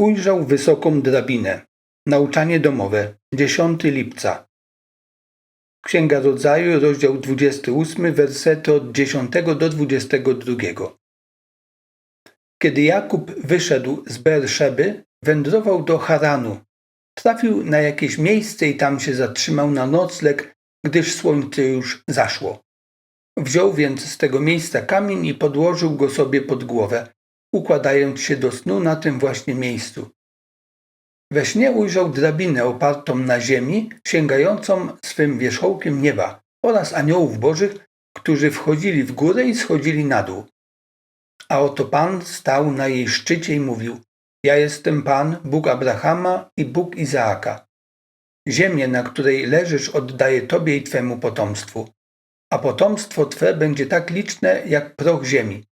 Ujrzał wysoką drabinę. Nauczanie domowe. 10 lipca. Księga Rodzaju, rozdział 28, wersety od 10 do 22. Kiedy Jakub wyszedł z Berszeby, wędrował do Haranu. Trafił na jakieś miejsce i tam się zatrzymał na nocleg, gdyż słońce już zaszło. Wziął więc z tego miejsca kamień i podłożył go sobie pod głowę, układając się do snu na tym właśnie miejscu. We śnie ujrzał drabinę opartą na ziemi, sięgającą swym wierzchołkiem nieba oraz aniołów bożych, którzy wchodzili w górę i schodzili na dół. A oto Pan stał na jej szczycie i mówił: Ja jestem Pan, Bóg Abrahama i Bóg Izaaka. Ziemię, na której leżysz, oddaję Tobie i Twemu potomstwu, a potomstwo Twe będzie tak liczne jak proch ziemi.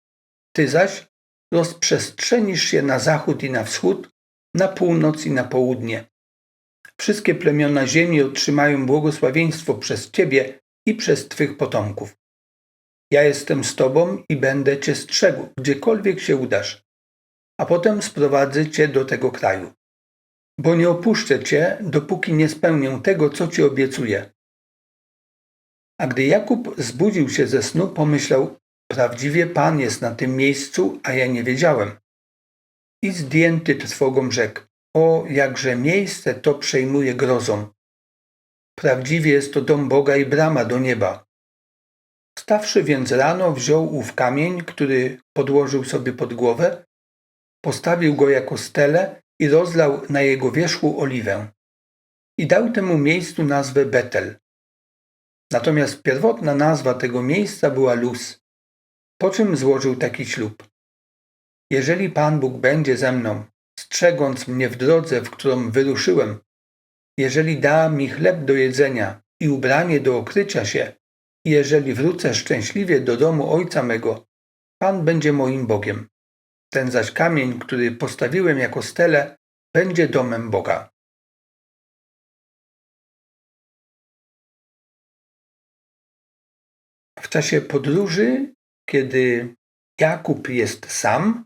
Ty zaś rozprzestrzenisz się na zachód i na wschód, na północ i na południe. Wszystkie plemiona ziemi otrzymają błogosławieństwo przez Ciebie i przez Twych potomków. Ja jestem z Tobą i będę Cię strzegł, gdziekolwiek się udasz, a potem sprowadzę Cię do tego kraju. Bo nie opuszczę Cię, dopóki nie spełnię tego, co Ci obiecuję. A gdy Jakub zbudził się ze snu, pomyślał, prawdziwie Pan jest na tym miejscu, a ja nie wiedziałem. I zdjęty trwogą rzekł, o jakże miejsce to przejmuje grozą. Prawdziwie jest to dom Boga i brama do nieba. Stawszy więc rano, wziął ów kamień, który podłożył sobie pod głowę, postawił go jako stele i rozlał na jego wierzchu oliwę. I dał temu miejscu nazwę Betel. Natomiast pierwotna nazwa tego miejsca była Luz, po czym złożył taki ślub. Jeżeli Pan Bóg będzie ze mną, strzegąc mnie w drodze, w którą wyruszyłem, jeżeli da mi chleb do jedzenia i ubranie do okrycia się, jeżeli wrócę szczęśliwie do domu ojca mego, Pan będzie moim Bogiem. Ten zaś kamień, który postawiłem jako stele, będzie domem Boga. W czasie podróży, kiedy Jakub jest sam,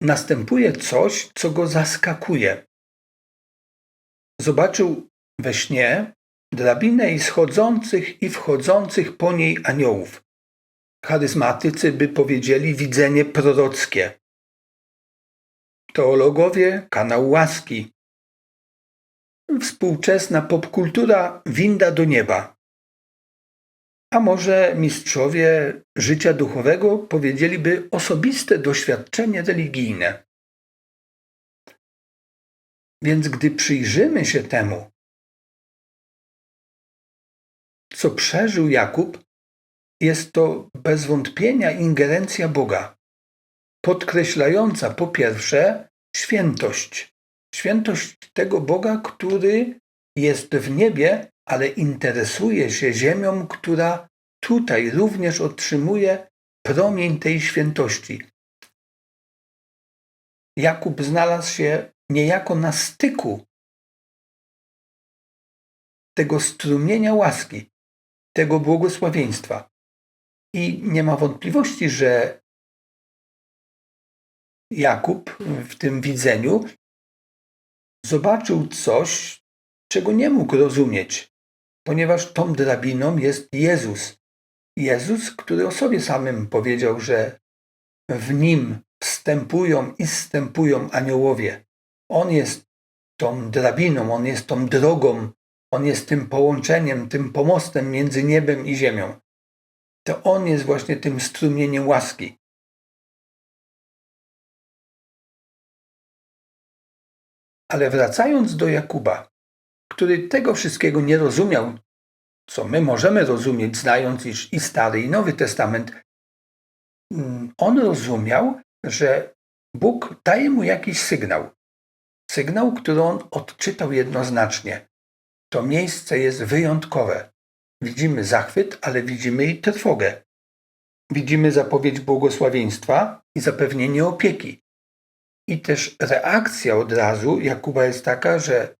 następuje coś, co go zaskakuje. Zobaczył we śnie drabinę i schodzących i wchodzących po niej aniołów. Charyzmatycy by powiedzieli widzenie prorockie. Teologowie kanał łaski. Współczesna popkultura winda do nieba. A może mistrzowie życia duchowego powiedzieliby osobiste doświadczenie religijne. Więc gdy przyjrzymy się temu, co przeżył Jakub, jest to bez wątpienia ingerencja Boga, podkreślająca po pierwsze świętość. Świętość tego Boga, który jest w niebie, ale interesuje się ziemią, która tutaj również otrzymuje promień tej świętości. Jakub znalazł się niejako na styku tego strumienia łaski, tego błogosławieństwa. I nie ma wątpliwości, że Jakub w tym widzeniu zobaczył coś, czego nie mógł rozumieć, ponieważ tą drabiną jest Jezus. Jezus, który o sobie samym powiedział, że w nim wstępują i zstępują aniołowie. On jest tą drabiną, on jest tą drogą, on jest tym połączeniem, tym pomostem między niebem i ziemią. To on jest właśnie tym strumieniem łaski. Ale wracając do Jakuba, który tego wszystkiego nie rozumiał, co my możemy rozumieć, znając iż i Stary, i Nowy Testament, mm, on rozumiał, że Bóg daje mu jakiś sygnał. Sygnał, który on odczytał jednoznacznie. To miejsce jest wyjątkowe. Widzimy zachwyt, ale widzimy i trwogę. Widzimy zapowiedź błogosławieństwa i zapewnienie opieki. I też reakcja od razu Jakuba jest taka, że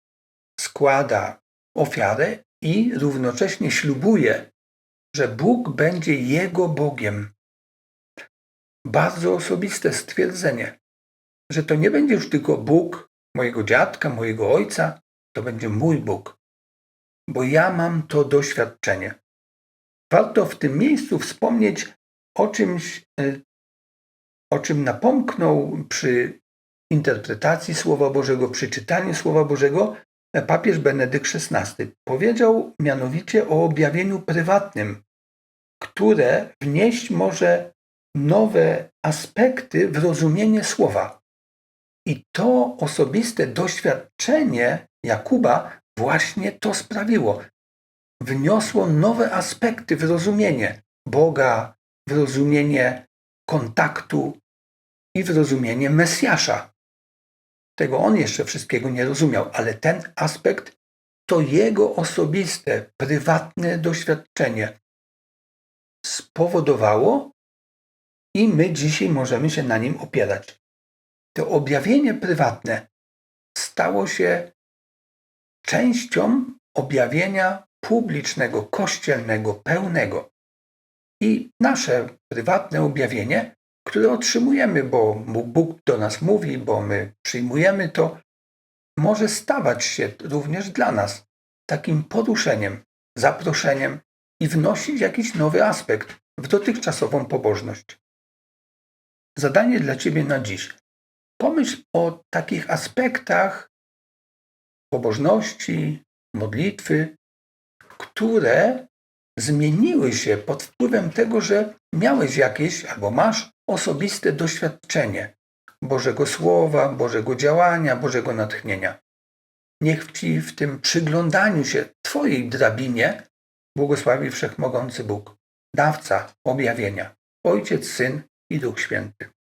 składa ofiarę i równocześnie ślubuje, że Bóg będzie jego Bogiem. Bardzo osobiste stwierdzenie, że to nie będzie już tylko Bóg mojego dziadka, mojego ojca, to będzie mój Bóg, bo ja mam to doświadczenie. Warto w tym miejscu wspomnieć o czymś, e, o czym napomknął przy interpretacji Słowa Bożego, przy czytaniu Słowa Bożego papież Benedykt XVI. Powiedział mianowicie o objawieniu prywatnym, które wnieść może nowe aspekty w rozumienie Słowa. I to osobiste doświadczenie Jakuba właśnie to sprawiło. Wniosło nowe aspekty w rozumienie Boga, w rozumienie kontaktu i w rozumienie Mesjasza. Tego on jeszcze wszystkiego nie rozumiał, ale ten aspekt to jego osobiste, prywatne doświadczenie spowodowało i my dzisiaj możemy się na nim opierać. To objawienie prywatne stało się częścią objawienia publicznego, kościelnego, pełnego. I nasze prywatne objawienie, które otrzymujemy, bo Bóg do nas mówi, bo my przyjmujemy to, może stawać się również dla nas takim poruszeniem, zaproszeniem i wnosić jakiś nowy aspekt w dotychczasową pobożność. Zadanie dla Ciebie na dziś. Pomyśl o takich aspektach pobożności, modlitwy, które zmieniły się pod wpływem tego, że miałeś jakieś albo masz osobiste doświadczenie Bożego Słowa, Bożego działania, Bożego natchnienia. Niech Ci w tym przyglądaniu się Twojej drabinie błogosławi Wszechmogący Bóg, dawca objawienia, Ojciec, Syn i Duch Święty.